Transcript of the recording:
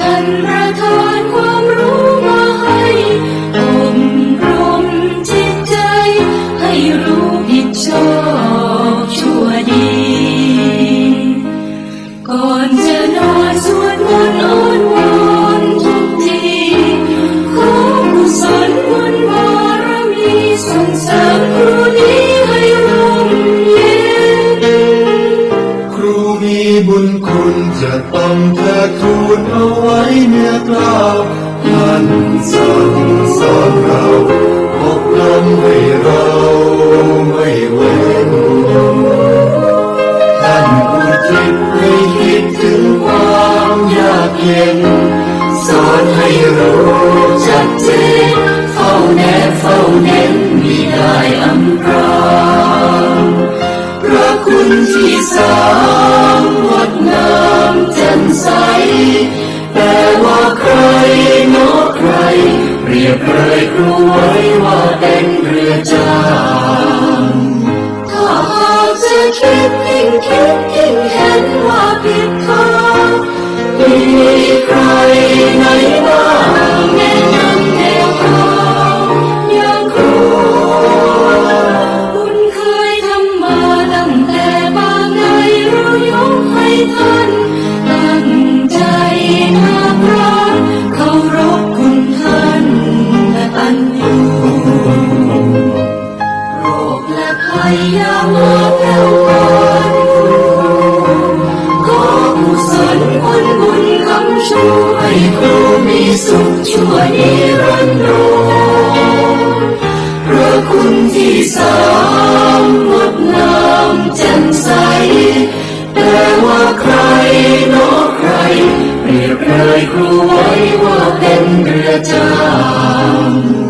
ท่านประทานความรู้มาให้อบรมจิตใจ ให้รู้ผิดชอบชั่วดี ก่อนจะนอนสวดมนต์อ้อนวอนทุกทีขอกุศลบุญบารมีส่งเสริมครูนี้ให้ร่มเย็น ครูมีบุญ คุณจะต้องเทิดทูนเอาไว้เนื้อกล้าวท่านสั่งสอนเราอบรมให้เราไม่เว้นท่านอุทิศให้คิดถึงความยากเย็น สอนให้รู้ชัดเจนเฝ้าแนบเฝ้าเน้นมีได้อำพราพระคุณที่สา รู้ไว้ว่าเป็นเรือจางถ้าหากจะคิดยิ่งคิดยิ่งเห็นว่าผิดทางมีใครไหนบ้างแนะนำแนวทางอย่างครูบุญเคยทำมาตั้งแต่บางใดเรายกให้ท่าน ช่วยครูมีสุขชั่วนิรันดรพระคุณที่สามงดงามแจ่มใสแต่ว่าใครนอกใครเปรียบเลยครูไว้ว่าเป็นเรือจาง